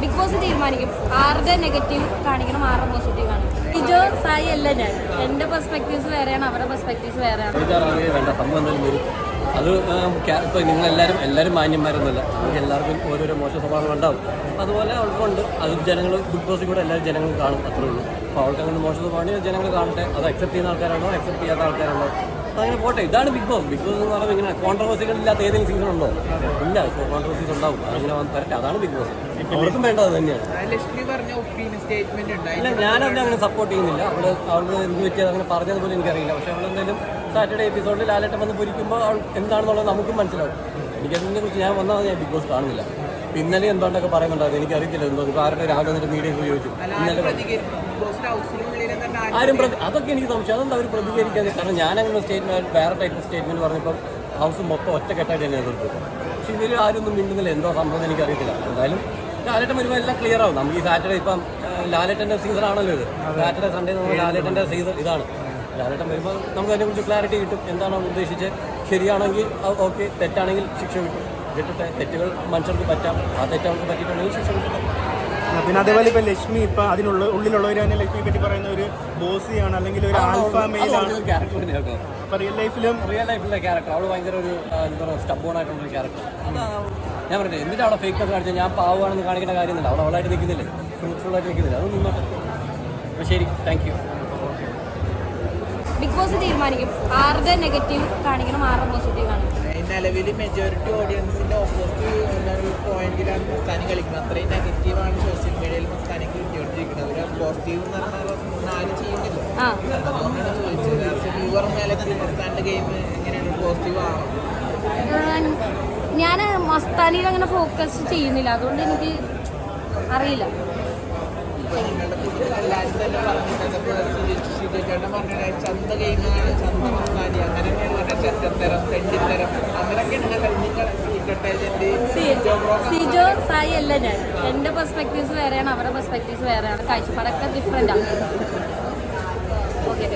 Big boss തീരുമാനിക്കും. ആരുടെ negative കാണിക്കണം ആരുടെ പോസിറ്റീവ് കാണിക്കണം. ഇജോ സായി അല്ല ഞാൻ. എന്റെ പെർസ്പെക്ടീവ്സ് വേറെയാണ് അവരുടെ പെർസ്പെക്ടീവ്സ് വേറെയാണ്. അത് ഇപ്പോൾ നിങ്ങളെല്ലാവരും എല്ലാവരും മാന്യന്മാരൊന്നുമല്ല. നമുക്ക് എല്ലാവർക്കും ഓരോരോ മോശം സ്വഭാവം ഉണ്ടാവും അതുപോലെ ഉണ്ട്. അത് ജനങ്ങൾ ബിഗ് ബോസിൽ കൂടെ എല്ലാവരും ജനങ്ങളും കാണും അത്രേ ഉള്ളൂ. അപ്പോൾ അവൾക്ക് അങ്ങനെ മോശം സ്വഭാവം ജനങ്ങൾ കാണട്ടെ. അത് അക്സെപ്റ്റ് ചെയ്യുന്ന ആൾക്കാരാണോ? അക്സെപ്റ്റ് ചെയ്യാത്ത ആൾക്കാരാണോ? അതങ്ങനെ പോട്ടെ. ഇതാണ് ബിഗ് ബോസ് ബിഗ് ബോസ് എന്ന് പറയുമ്പോൾ ഇങ്ങനെ കോൺട്രവേഴ്സികൾ ഇല്ലാത്ത ഏതെങ്കിലും സീസൺ ഉണ്ടോ? ഇല്ല. കോൺട്രവേഴ്സീസ് ഉണ്ടാവും. അങ്ങനെ വരട്ടെ. അതാണ് ബിഗ് ബോസ് അവർക്കും വേണ്ടത് തന്നെയാണ്. ഇല്ല ഞാനതിനെ അങ്ങനെ സപ്പോർട്ട് ചെയ്യുന്നില്ല. അവൾ അവൾക്ക് എന്ത് പറ്റിയത് അങ്ങനെ പറഞ്ഞതുപോലെ എനിക്കറിയില്ല. പക്ഷെ അവൾ എന്തായാലും സാറ്റർഡേ എപ്പിസോഡിൽ ലാലേട്ടൻ വന്ന് പൊരിക്കുമ്പോൾ അവൾ എന്താണെന്നുള്ളത് നമുക്കും മനസ്സിലാവും. എനിക്കതിനെ കുറിച്ച് ഞാൻ വന്നാൽ ഞാൻ ബിഗ് ബോസ് കാണുന്നില്ല. ഇന്നലെ എന്തുകൊണ്ടൊക്കെ പറയുന്നുണ്ടായിരുന്നു? എനിക്കറിയത്തില്ല എന്തോ. ഇപ്പൊ ആരുടെ രാവിലെ വന്നിട്ട് മീഡിയ പോയി ചോദിച്ചു. ഇന്നലെ ആരും അതൊക്കെ എനിക്ക് സംശയം. അതെന്താ അവർ പ്രതികരിക്കാതെ കാരണം ഞാനങ്ങനെ സ്റ്റേറ്റ്മെന്റ് വേറെ ടൈപ്പ് സ്റ്റേറ്റ്മെന്റ് പറഞ്ഞപ്പോൾ ഹൗസ് മൊത്തം ഒറ്റക്കെട്ടായിട്ട് തന്നെ എതിർത്തു. പക്ഷെ ഇതിൽ ആരും ഒന്നും മിണ്ടുന്നില്ല. എന്തോ സംഭവം എനിക്ക് അറിയത്തില്ല എന്തായാലും ലാലേട്ടൻ വരുമ്പോൾ എല്ലാം ക്ലിയർ ആവും. നമുക്ക് ഈ സാറ്റർഡേ ഇപ്പം ലാലേട്ടന്റെ സീസൺ ആണല്ലോ ഇത്. സാറ്റർഡേ സൺഡേ നമ്മൾ ലാലേട്ടന്റെ സീസൺ ഇതാണ്. ലാലേട്ടൻ വരുമ്പോൾ നമുക്ക് അതിനെക്കുറിച്ച് ക്ലാരിറ്റി കിട്ടും. എന്താണോ ഉദ്ദേശിച്ച് ശരിയാണെങ്കിൽ ഓക്കെ തെറ്റാണെങ്കിൽ ശിക്ഷ കിട്ടും. കിട്ടട്ടെ തെറ്റുകൾ മനുഷ്യർക്ക് പറ്റാം. ആ തെറ്റ് അവർക്ക് പറ്റിയിട്ടുണ്ടെങ്കിൽ ശിക്ഷ പിന്നെ അതേപോലെ ഇപ്പൊ ലക്ഷ്മി ഇപ്പൊ അതിനുള്ള ഉള്ളിലുള്ളവർ തന്നെ ലക്ഷ്മിയെ പറ്റി പറയുന്ന ഒരു ബോസിയാണ് അല്ലെങ്കിൽ ഒരു ആൽഫ മെയിലാണ്. ക്യാരക്ടർ അപ്പൊ റിയൽ ലൈഫിലും റിയൽ ലൈഫിലെ ക്യാരക്ടർ അവൾ ഭയങ്കര ഒരു എന്താ പറയുക സ്റ്റബോൺ ആയിട്ടുള്ള ഒരു ക്യാരക്ടർ ഞാൻ പറഞ്ഞത് എന്നിട്ട് അവളെ ഫേക്ക് കാണിച്ചാൽ ഞാൻ പാവാണെന്ന് കാണിക്കേണ്ട കാര്യമൊന്നുമില്ല അവൾ അവളായിട്ട് നിൽക്കുന്നില്ലേ? ട്രൂത്ത്ഫുൾ ആയിട്ട് നിൽക്കുന്നില്ല? അത് നിന്നോട്ടെ അപ്പോൾ ശരി താങ്ക് യു ബിഗ് ബോസ് തീരുമാനിക്കും. ആരുടെ നെഗറ്റീവ് കാണിക്കണം ആരുടെ പോസിറ്റീവ് കാണിക്കണം? നിലവിൽ മെജോറിറ്റി ഒരു പോയിന്റിലാണ് മുസ്താനി കളിക്കുന്നത്. അത്രയും നെഗറ്റീവാണ് സോഷ്യൽ മീഡിയയിൽ മുസ്താനിക്ക് കിട്ടിക്കൊണ്ടിരിക്കുന്നത്. ഒരു പോസിറ്റീവ് എന്ന് പറഞ്ഞാൽ ആരും ചെയ്യുന്നില്ല. അതുകൊണ്ടാണ് ചോദിച്ചത് വ്യൂവർ മേലെ മസ്താന്റെ ഗെയിം എങ്ങനെയാണ്? പോസിറ്റീവ് ആവണം ഞാൻ മസ്താനിയിൽ അങ്ങനെ ഫോക്കസ് ചെയ്യുന്നില്ല. അതുകൊണ്ട് എനിക്ക് അറിയില്ല. എല്ലാവരും തന്നെ പറഞ്ഞിട്ടുണ്ട്. ചന്ത ഗെയിമാണ് ചന്ത മസ്താനി അങ്ങനെയൊക്കെയാണ് പറഞ്ഞത് ചെറ്റത്തരം തെണ്ടിത്തരം അങ്ങനെയൊക്കെയാണ് നിങ്ങൾ കളിക്കട്ടെ സിജോ സായി അല്ല ഞാൻ. എന്റെ പെർസ്പെക്ടീവ്സ് വേറെയാണ് അവരുടെ പെർസ്പെക്ടീവ്സ് വേറെയാണ്. കാഴ്ചപ്പാടൊക്കെ ഡിഫറെന്റ് ആണ്. ഓക്കെ